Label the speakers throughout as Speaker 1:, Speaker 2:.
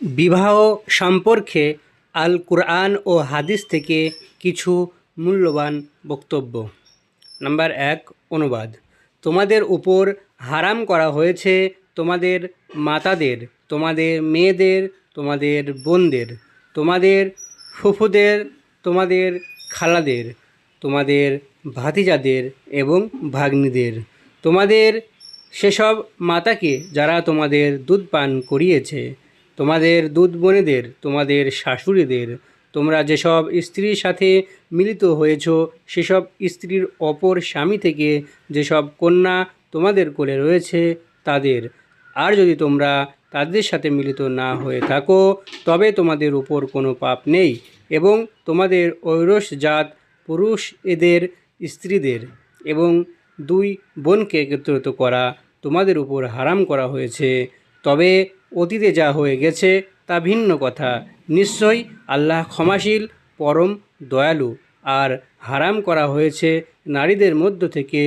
Speaker 1: বিবাহ সম্পর্কে আল কুরআন ও হাদিস থেকে কিছু মূল্যবান বক্তব্য। নাম্বার এক, অনুবাদ। তোমাদের উপর হারাম করা হয়েছে তোমাদের মাতাদের, তোমাদের মেয়েদের, তোমাদের বোনদের, তোমাদের ফুফুদের, তোমাদের খালাদের, তোমাদের ভাতিজাদের এবং ভাগ্নিদের। তোমাদের সেসব মাতাকে যারা তোমাদের দুধ পান করিয়েছে তোমাদের দুধ বোনেদের তোমাদের শাশুড়িদের, তোমরা যেসব স্ত্রীর সাথে মিলিত হয়েছ, সেসব স্ত্রীর অপর স্বামী থেকে যেসব কন্যা তোমাদের কোলে রয়েছে, তাদের। আর যদি তোমরা তাদের সাথে মিলিত না হয়ে থাকো, তবে তোমাদের উপর কোনো পাপ নেই এবং তোমাদের ঐরস জাত পুরুষ এদের স্ত্রীদের এবং দুই বোনকে একত্রিত করা তোমাদের উপর হারাম করা হয়েছে। তবে অতীতে যা হয়ে গেছে তা ভিন্ন কথা। নিশ্চয়ই আল্লাহ ক্ষমাশীল, পরম দয়ালু। আর হারাম করা হয়েছে নারীদের মধ্য থেকে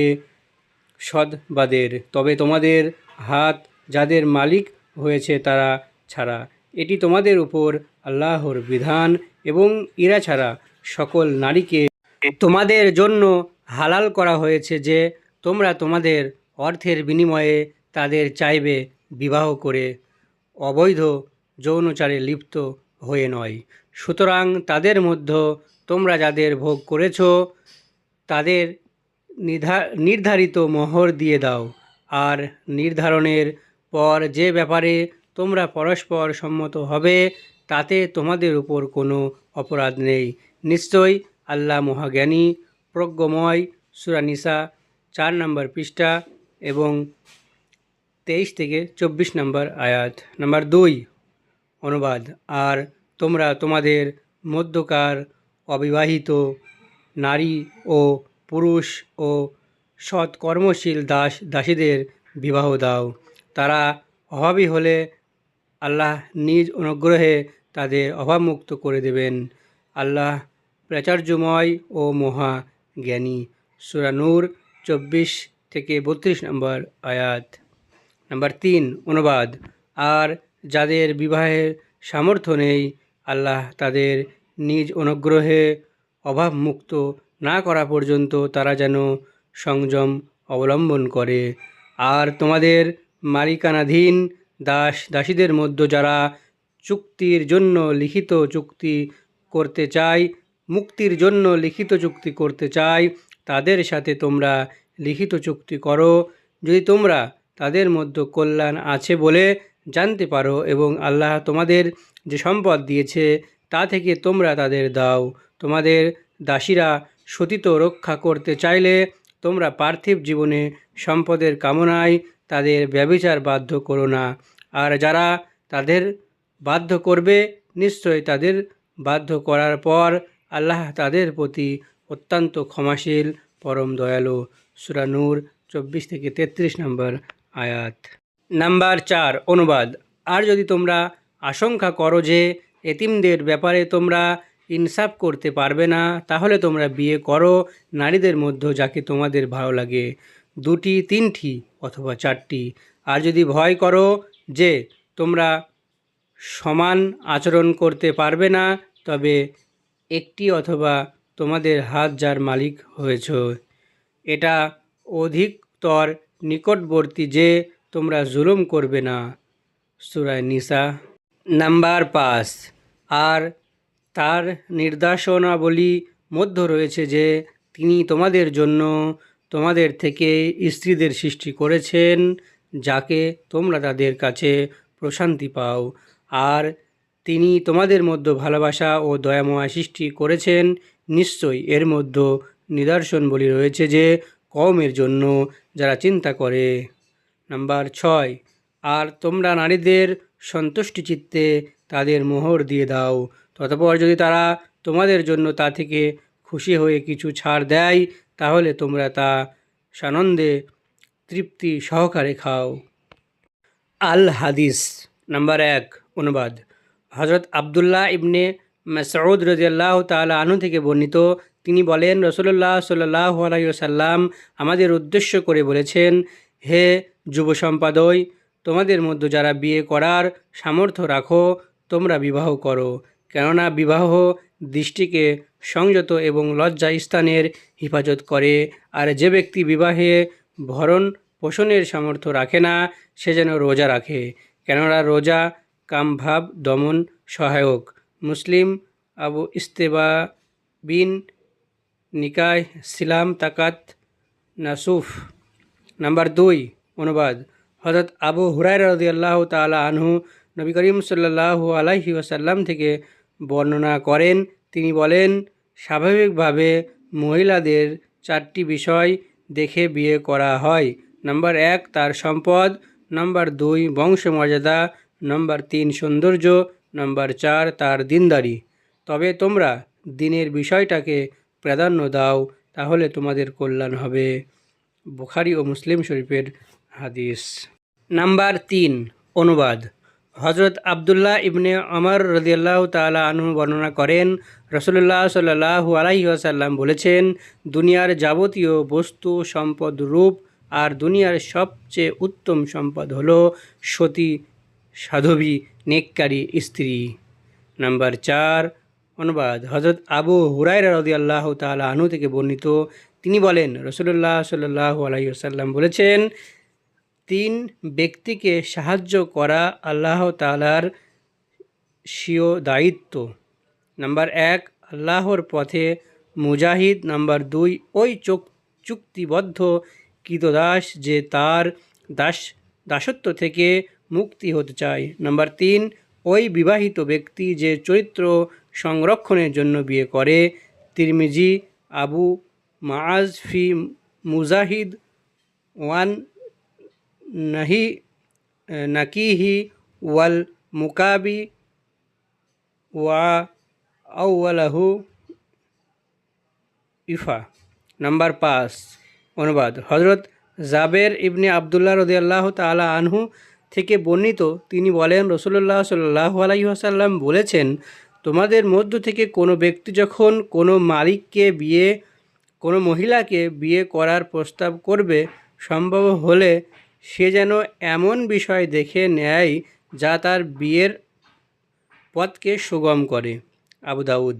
Speaker 1: সদবাদের তবে তোমাদের হাত যাদের মালিক হয়েছে তারা ছাড়া, এটি তোমাদের উপর আল্লাহর বিধান এবং ইরা ছাড়া সকল নারীকে তোমাদের জন্য হালাল করা হয়েছে যে তোমরা তোমাদের অর্থের বিনিময়ে তাদের চাইবে বিবাহ করে। অবৈধ যৌনচারে লিপ্ত হয়ে নয়। সুতরাং তাদের মধ্যে তোমরা যাদের ভোগ করেছ, তাদের নির্ধা- নির্ধারিত মোহর দিয়ে দাও। আর নির্ধারণের পর যে ব্যাপারে তোমরা পরস্পর সম্মত হবে, তাতে তোমাদের উপর কোনো অপরাধ নেই। নিশ্চয়ই আল্লাহ মহাজ্ঞানী, প্রজ্ঞময় সুরানিসা চার নম্বর পৃষ্ঠা এবং তেইশ থেকে চব্বিশ নম্বর আয়াত। নাম্বার দুই, অনুবাদ। আর তোমরা তোমাদের মধ্যকার অবিবাহিত নারী ও পুরুষ ও সৎ কর্মশীল দাস দাসীদের বিবাহ দাও। তারা অভাবী হলে আল্লাহ নিজ অনুগ্রহে তাদের অভাবমুক্ত করে দেবেন। আল্লাহ প্রাচার্যময় ও মহা জ্ঞানী সুরানুর চব্বিশ থেকে বত্রিশ নম্বর আয়াত। নাম্বার তিন, অনুবাদ। আর যাদের বিবাহের সামর্থ্য নেই, আল্লাহ তাদের নিজ অনুগ্রহে অভাবমুক্ত না করা পর্যন্ত তারা যেন সংযম অবলম্বন করে। আর তোমাদের মালিকানাধীন দাস দাসীদের মধ্যে যারা চুক্তির জন্য লিখিত চুক্তি করতে চায়, মুক্তির জন্য লিখিত চুক্তি করতে চায়, তাদের সাথে তোমরা লিখিত চুক্তি করো। যদি তোমরা তাদের মধ্যে কল্যাণ আছে বলে জানতে পারো এবং আল্লাহ তোমাদের যে সম্পদ দিয়েছে, তা থেকে তোমরা তাদের দাও। তোমাদের দাসীরা সতীত রক্ষা করতে চাইলে তোমরা পার্থিব জীবনে সম্পদের কামনায় তাদের ব্যবিচার বাধ্য করো না। আর যারা তাদের বাধ্য করবে, নিশ্চয় তাদের বাধ্য করার পর আল্লাহ তাদের প্রতি অত্যন্ত ক্ষমাশীল, পরম দয়ালু। সুরানুর চব্বিশ থেকে তেত্রিশ নম্বর আয়াত। নাম্বার চার, অনুবাদ। আর যদি তোমরা আশঙ্কা করো যে এতিমদের ব্যাপারে তোমরা ইনসাফ করতে পারবে না, তাহলে তোমরা বিয়ে করো। নারীদের মধ্যে যাকে তোমাদের ভালো লাগে। দুটি, তিনটি অথবা চারটি। আর যদি ভয় করো যে তোমরা সমান আচরণ করতে পারবে না, তবে একটি অথবা তোমাদের হাত যার মালিক হয়েছ, এটা অধিকতর নিকটবর্তী যে তোমরা জুলুম করবে না। সুরায় নিসা, নাম্বার পাঁচ। আর তার নির্দেশনাবলী মধ্য রয়েছে যে তিনি তোমাদের জন্য তোমাদের থেকে স্ত্রীদের সৃষ্টি করেছেন, যাকে তোমরা তাদের কাছে প্রশান্তি পাও। আর তিনি তোমাদের মধ্যে ভালোবাসা ও দয়াময় সৃষ্টি করেছেন, নিশ্চয়ই এর মধ্যে নিদর্শন বলি রয়েছে যে কওমের জন্য যারা চিন্তা করে। নাম্বার ছয়, আর তোমরা নারীদের সন্তুষ্টি চিত্তে তাদের মোহর দিয়ে দাও। ততপর যদি তারা তোমাদের জন্য তা থেকে খুশি হয়ে কিছু ছাড় দেয়, তাহলে তোমরা তা সানন্দে তৃপ্তি সহকারে খাও। আল হাদিস, নাম্বার এক, অনুবাদ। হজরত আবদুল্লাহ ইবনে মাসউদ রাজিয়াল্লাহ তাআলা আনু থেকে বর্ণিত তিনি বলেন রসুল্লাহ সাল্লাহ আলাইসাল্লাম আমাদের উদ্দেশ্য করে বলেছেন, হে যুব সম্পাদয়, তোমাদের মধ্যে যারা বিয়ে করার সামর্থ্য রাখো, তোমরা বিবাহ করো। কেননা বিবাহ দৃষ্টিকে সংযত এবং লজ্জা স্থানের হেফাজত করে। আর যে ব্যক্তি বিবাহে ভরণ পোষণের সামর্থ্য রাখে না, সে যেন রোজা রাখে। কেননা রোজা কামভাব দমন সহায়ক। মুসলিম আবু ইস্তেবা বিন নিকায় সিলাম, তাকাত, নাসুফ। নাম্বার দুই, অনুবাদ। হজরত আবু হুরায়রা রদিয়াল্লাহ তাআলা আনহু নবী করিম সাল্লাল্লাহু আলাইহি ওয়াসাল্লাম থেকে বর্ণনা করেন। তিনি বলেন, স্বাভাবিকভাবে মহিলাদের চারটি বিষয় দেখে বিয়ে করা হয়। নাম্বার এক, তার সম্পদ। নাম্বার দুই, বংশমর্যাদা। নাম্বার তিন, সৌন্দর্য। নাম্বার চার, তার দিনদারি। তবে তোমরা দিনের বিষয়টাকে প্রাধান্য দাও, তাহলে তোমাদের কল্যাণ হবে। বুখারি ও মুসলিম শরীফের হাদিস। নাম্বার তিন, অনুবাদ। হজরত আবদুল্লাহ ইবনে অমর রদিয়াল্লাহ তাআলা আনহু বর্ণনা করেন রসুল্লাহ সাল্লাহু আলাইহি আসাল্লাম বলেছেন, দুনিয়ার যাবতীয় বস্তু, সম্পদ রূপ আর দুনিয়ার সবচেয়ে উত্তম সম্পদ হল সতী, সাধবী, নেককারী স্ত্রী। নাম্বার চার অনুবাদ। হজরত আবু হুরাইরা রদি আল্লাহ তালা আনু থেকে বর্ণিত, তিনি বলেন রসুল্লাহ সাল্লাহ আলাইসাল্লাম বলেছেন, তিন ব্যক্তিকে সাহায্য করা আল্লাহ তালার স্বীয় দায়িত্ব। নাম্বার এক, আল্লাহর পথে মুজাহিদ। নাম্বার দুই, ওই চোখ চুক্তিবদ্ধ কৃতদাস যে তার দাস, দাসত্ব থেকে মুক্তি হতে চায়। নাম্বার তিন, ওই বিবাহিত ব্যক্তি যে চরিত্র সংরক্ষণের জন্য বিয়ে করে। তিরমিজি, আবু মাআজ ফি মুজাহিদ ওয়ান নাহি, নাকিহি ওয়াল মুকাবি ওয়া আউ্লাহু ইফা। নাম্বার পাঁচ, অনুবাদ। হজরত জাবের ইবনে আবদুল্লাহ রদিয়াল্লাহ তালা আনহু থেকে বর্ণিত তিনি বলেন রসুল্লাহ সাল্লাহ আলাইসাল্লাম বলেছেন তোমাদের মধ্য থেকে কোনো ব্যক্তি যখন কোনো মালিককে বিয়ে, কোনো মহিলাকে বিয়ে করার প্রস্তাব করবে, সম্ভব হলে সে যেন এমন বিষয় দেখে নেয় যা তার বিয়ের পথকে সুগম করে। আবু দাউদ।